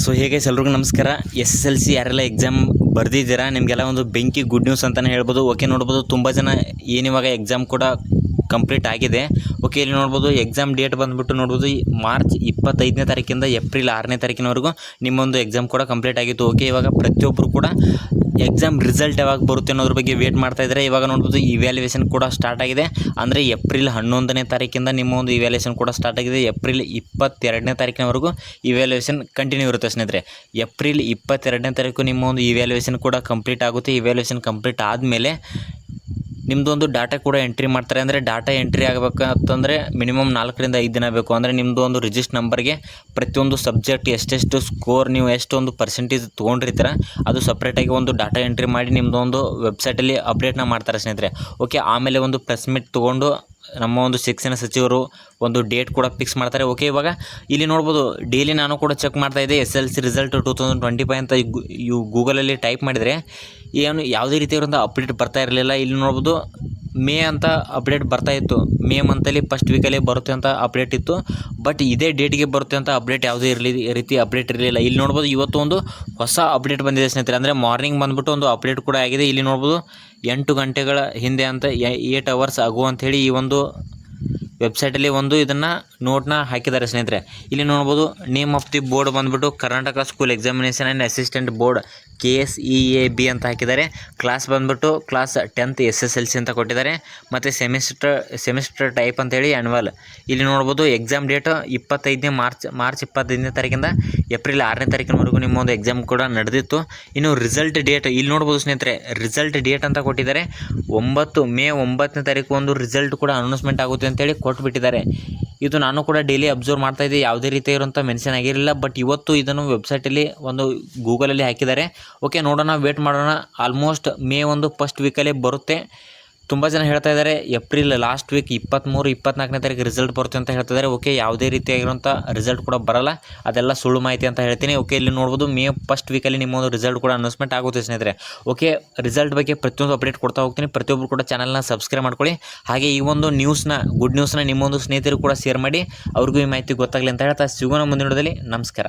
So ಹೇಗೆ ಎಲ್ರಿಗೂ ನಮಸ್ಕಾರ. ಎಸ್ ಎಸ್ ಎಲ್ ಸಿ ಯಾರೆಲ್ಲ ಎಕ್ಸಾಮ್ ಬರೆದಿದ್ದೀರಾ? ನಿಮಗೆಲ್ಲ ಒಂದು ಬೆಂಕಿ ಗುಡ್ ನ್ಯೂಸ್ ಅಂತಲೇ ಹೇಳ್ಬೋದು. ಓಕೆ ನೋಡ್ಬೋದು. ತುಂಬ ಜನ ಏನಿವಾಗ ಎಕ್ಸಾಮ್ ಕೂಡ ಕಂಪ್ಲೀಟ್ ಆಗಿದೆ. ಓಕೆ ಇಲ್ಲಿ ನೋಡ್ಬೋದು ಎಕ್ಸಾಮ್ ಡೇಟ್ ಬಂದುಬಿಟ್ಟು ನೋಡ್ಬೋದು ಮಾರ್ಚ್ ಇಪ್ಪತ್ತೈದನೇ ತಾರೀಕಿಂದ ಏಪ್ರಿಲ್ ಆರನೇ ತಾರೀಕಿನವರೆಗೂ ನಿಮ್ಮೊಂದು ಎಕ್ಸಾಮ್ ಕೂಡ ಕಂಪ್ಲೀಟ್ ಆಗಿತ್ತು. ಓಕೆ ಇವಾಗ ಪ್ರತಿಯೊಬ್ಬರು ಕೂಡ ಎಕ್ಸಾಮ್ ರಿಸಲ್ಟ್ ಯಾವಾಗ ಬರುತ್ತೆ ಅನ್ನೋದ್ರ ಬಗ್ಗೆ ವೇಟ್ ಮಾಡ್ತಾ ಇದ್ದಾರೆ ಇವಾಗ ನೋಡ್ಬೋದು ಇವ್ಯಾಲ್ಯೂಯೇಷನ್ ಕೂಡ ಸ್ಟಾರ್ಟ್ ಆಗಿದೆ. ಅಂದರೆ ಏಪ್ರಿಲ್ ಹನ್ನೊಂದನೇ ತಾರೀಕಿಂದ ನಿಮ್ಮ ಒಂದು ಇವ್ಯಾಲ್ಯೂಯೇಷನ್ ಕೂಡ ಸ್ಟಾರ್ಟ್ ಆಗಿದೆ. ಏಪ್ರಿಲ್ ಇಪ್ಪತ್ತೆರಡನೇ ತಾರೀಕಿನವರೆಗೂ ಇವ್ಯಾಲ್ಯೂಯೇಷನ್ ಕಂಟಿನ್ಯೂ ಇರುತ್ತೆ ಸ್ನೇಹಿತರೆ. ಏಪ್ರಿಲ್ ಇಪ್ಪತ್ತೆರಡನೇ ತಾರೀಕು ನಿಮ್ಮ ಒಂದು ಇವ್ಯಾಲ್ಯೂಯೇಷನ್ ಕೂಡ ಕಂಪ್ಲೀಟ್ ಆಗುತ್ತೆ. ಇವ್ಯಾಲ್ಯೂಯೇಷನ್ ಕಂಪ್ಲೀಟ್ ಆದಮೇಲೆ ನಿಮ್ಮದು ಒಂದು ಡಾಟಾ ಕೂಡ ಎಂಟ್ರಿ ಮಾಡ್ತಾರೆ ಅಂದರೆ ಡಾಟಾ ಎಂಟ್ರಿ ಆಗಬೇಕಂತಂದರೆ ಮಿನಿಮಮ್ ನಾಲ್ಕರಿಂದ ಐದು ದಿನ ಬೇಕು. ಅಂದರೆ ನಿಮ್ಮದು ಒಂದು ರಿಜಿಸ್ಟ್ ನಂಬರ್ಗೆ ಪ್ರತಿಯೊಂದು ಸಬ್ಜೆಕ್ಟ್ ಎಷ್ಟೆಷ್ಟು ಸ್ಕೋರ್ ನೀವು ಎಷ್ಟೊಂದು ಪರ್ಸೆಂಟೇಜ್ ತೊಗೊಂಡಿರ್ತೀರ, ಅದು ಸಪ್ರೇಟಾಗಿ ಒಂದು ಡಾಟಾ ಎಂಟ್ರಿ ಮಾಡಿ ನಿಮ್ಮದೊಂದು ವೆಬ್ಸೈಟಲ್ಲಿ ಅಪ್ಡೇಟ್ನ ಮಾಡ್ತಾರೆ ಸ್ನೇಹಿತರೆ. ಓಕೆ ಆಮೇಲೆ ಒಂದು ಪ್ರೆಸ್ ಮೀಟ್ ತೊಗೊಂಡು ನಮ್ಮ ಒಂದು ಶಿಕ್ಷಣ ಸಚಿವರು ಒಂದು ಡೇಟ್ ಕೂಡ ಫಿಕ್ಸ್ ಮಾಡ್ತಾರೆ. ಓಕೆ ಇವಾಗ ಇಲ್ಲಿ ನೋಡ್ಬೋದು ಡೈಲಿ ನಾನು ಕೂಡ ಚೆಕ್ ಮಾಡ್ತಾ ಇದ್ದೆ S L C result two thousand twenty five ಅಂತ ಗೂಗಲಲ್ಲಿ ಟೈಪ್ ಮಾಡಿದರೆ ಏನು ಯಾವುದೇ ರೀತಿಯಾದಂಥ ಅಪ್ಡೇಟ್ ಬರ್ತಾ ಇರಲಿಲ್ಲ. ಇಲ್ಲಿ ನೋಡ್ಬೋದು ಮೇ ಅಂತ ಅಪ್ಡೇಟ್ ಬರ್ತಾ ಇತ್ತು. ಮೇ ಮಂತಲ್ಲಿ ಫಸ್ಟ್ ವೀಕಲ್ಲಿ ಬರುತ್ತೆ ಅಂತ ಅಪ್ಡೇಟ್ ಇತ್ತು. ಬಟ್ ಇದೇ ಡೇಟ್ಗೆ ಬರುತ್ತೆ ಅಂತ ಅಪ್ಡೇಟ್ ಯಾವುದೇ ಇರಲಿ, ರೀತಿ ಅಪ್ಡೇಟ್ ಇರಲಿಲ್ಲ. ಇಲ್ಲಿ ನೋಡ್ಬೋದು ಇವತ್ತು ಒಂದು ಹೊಸ ಅಪ್ಡೇಟ್ ಬಂದಿದೆ ಸ್ನೇಹಿತರೆ. ಅಂದರೆ ಮಾರ್ನಿಂಗ್ ಬಂದುಬಿಟ್ಟು ಒಂದು ಅಪ್ಡೇಟ್ ಕೂಡ ಆಗಿದೆ. ಇಲ್ಲಿ ನೋಡ್ಬೋದು ಎಂಟು ಗಂಟೆಗಳ ಹಿಂದೆ ಅಂತ ಏಟ್ ಅವರ್ಸ್ ಆಗು ಅಂಥೇಳಿ ಈ ಒಂದು ವೆಬ್ಸೈಟಲ್ಲಿ ಒಂದು ಇದನ್ನು ನೋಟ್ನ ಹಾಕಿದ್ದಾರೆ ಸ್ನೇಹಿತರೆ. ಇಲ್ಲಿ ನೋಡ್ಬೋದು ನೇಮ್ ಆಫ್ ದಿ ಬೋರ್ಡ್ ಬಂದುಬಿಟ್ಟು Karnataka school examination and assistant board K S E A B ಅಂತ ಹಾಕಿದ್ದಾರೆ. ಕ್ಲಾಸ್ ಬಂದುಬಿಟ್ಟು class tenth S S L C ಅಂತ ಕೊಟ್ಟಿದ್ದಾರೆ. ಮತ್ತು ಸೆಮಿಸ್ಟರ್ ಸೆಮಿಸ್ಟರ್ ಟೈಪ್ ಅಂತೇಳಿ ಆ್ಯನ್ವಲ್ ಇಲ್ಲಿ ನೋಡ್ಬೋದು ಎಕ್ಸಾಮ್ ಡೇಟ್ ಇಪ್ಪತ್ತೈದನೇ ಮಾರ್ಚ್ ಮಾರ್ಚ್ ಇಪ್ಪತ್ತೈದನೇ ತಾರೀಕಿಂದ ಏಪ್ರಿಲ್ ಆರನೇ ತಾರೀಕಿನವರೆಗೂ ನಿಮ್ಮ ಒಂದು ಎಕ್ಸಾಮ್ ಕೂಡ ನಡೆದಿತ್ತು. ಇನ್ನು ರಿಸಲ್ಟ್ ಡೇಟ್ ಇಲ್ಲಿ ನೋಡ್ಬೋದು ಸ್ನೇಹಿತರೆ ರಿಸಲ್ಟ್ ಡೇಟ್ ಅಂತ ಕೊಟ್ಟಿದ್ದಾರೆ. ಒಂಬತ್ತು ಮೇ ಒಂಬತ್ತನೇ ತಾರೀಕು ಒಂದು ರಿಸಲ್ಟ್ ಕೂಡ ಅನೌನ್ಸ್ಮೆಂಟ್ ಆಗುತ್ತೆ ಅಂತೇಳಿ ಕೊಟ್ಬಿಟ್ಟಿದ್ದಾರೆ. ಇದು ನಾನು ಕೂಡ ಡೈಲಿ ಅಬ್ಸರ್ವ್ ಮಾಡ್ತಾ ಇದ್ದೆ, ಯಾವುದೇ ರೀತಿ ಇರುವಂಥ ಮೆನ್ಷನ್ ಆಗಿರಲಿಲ್ಲ ಬಟ್ ಇವತ್ತು ಇದನ್ನು ವೆಬ್ಸೈಟಲ್ಲಿ ಒಂದು ಗೂಗಲಲ್ಲಿ ಹಾಕಿದ್ದಾರೆ. ಓಕೆ ನೋಡೋಣ ವೇಟ್ ಮಾಡೋಣ. ಆಲ್ಮೋಸ್ಟ್ ಮೇ ಒಂದು ಫಸ್ಟ್ ವೀಕಲ್ಲೇ ಬರುತ್ತೆ. ತುಂಬ ಜನ ಹೇಳ್ತಾ ಇದ್ದಾರೆ ಏಪ್ರಿಲ್ ಲಾಸ್ಟ್ ವೀಕ್ ಇಪ್ಪತ್ತ್ಮೂರು ಇಪ್ಪತ್ನಾಲ್ಕನೇ ತಾರೀಕು ರಿಸಲ್ಟ್ ಬರುತ್ತೆ ಅಂತ ಹೇಳ್ತಾ ಇದ್ದಾರೆ ಓಕೆ ಯಾವುದೇ ರೀತಿಯಾಗಿರುವಂಥ ರಿಸಲ್ಟ್ ಕೂಡ ಬರಲ್ಲ. ಅದೆಲ್ಲ ಸುಳ್ಳು ಮಾಹಿತಿ ಅಂತ ಹೇಳ್ತೀನಿ. ಓಕೆ ಇಲ್ಲಿ ನೋಡ್ಬೋದು ಮೇ ಫಸ್ಟ್ ವೀಕಲ್ಲಿ ನಿಮ್ಮೊಂದು ರಿಸಲ್ಟ್ ಕೂಡ ಅನೌನ್ಸ್ಮೆಂಟ್ ಆಗುತ್ತೆ ಸ್ನೇಹಿತರೆ. ಓಕೆ ರಿಸಲ್ಟ್ ಬಗ್ಗೆ ಪ್ರತಿಯೊಂದು ಅಪ್ಡೇಟ್ ಕೊಡ್ತಾ ಹೋಗ್ತೀನಿ. ಪ್ರತಿಯೊಬ್ಬರು ಕೂಡ ಚಾನಲ್ನ ಸಬ್ಸ್ಕ್ರೈಬ್ ಮಾಡ್ಕೊಳ್ಳಿ. ಹಾಗೆ ಈ ಒಂದು ನ್ಯೂಸ್ನ ಗುಡ್ ನ್ಯೂಸ್ನ ನಿಮ್ಮೊಂದು ಸ್ನೇಹಿತರು ಕೂಡ ಶೇರ್ ಮಾಡಿ, ಅವ್ರಿಗೂ ಈ ಮಾಹಿತಿ ಗೊತ್ತಾಗಲಿ ಅಂತ ಹೇಳ್ತಾ, ಸಿಗೋಣ ಮುಂದಿನ ವಿಡಿಯೋದಲ್ಲಿ. ನಮಸ್ಕಾರ.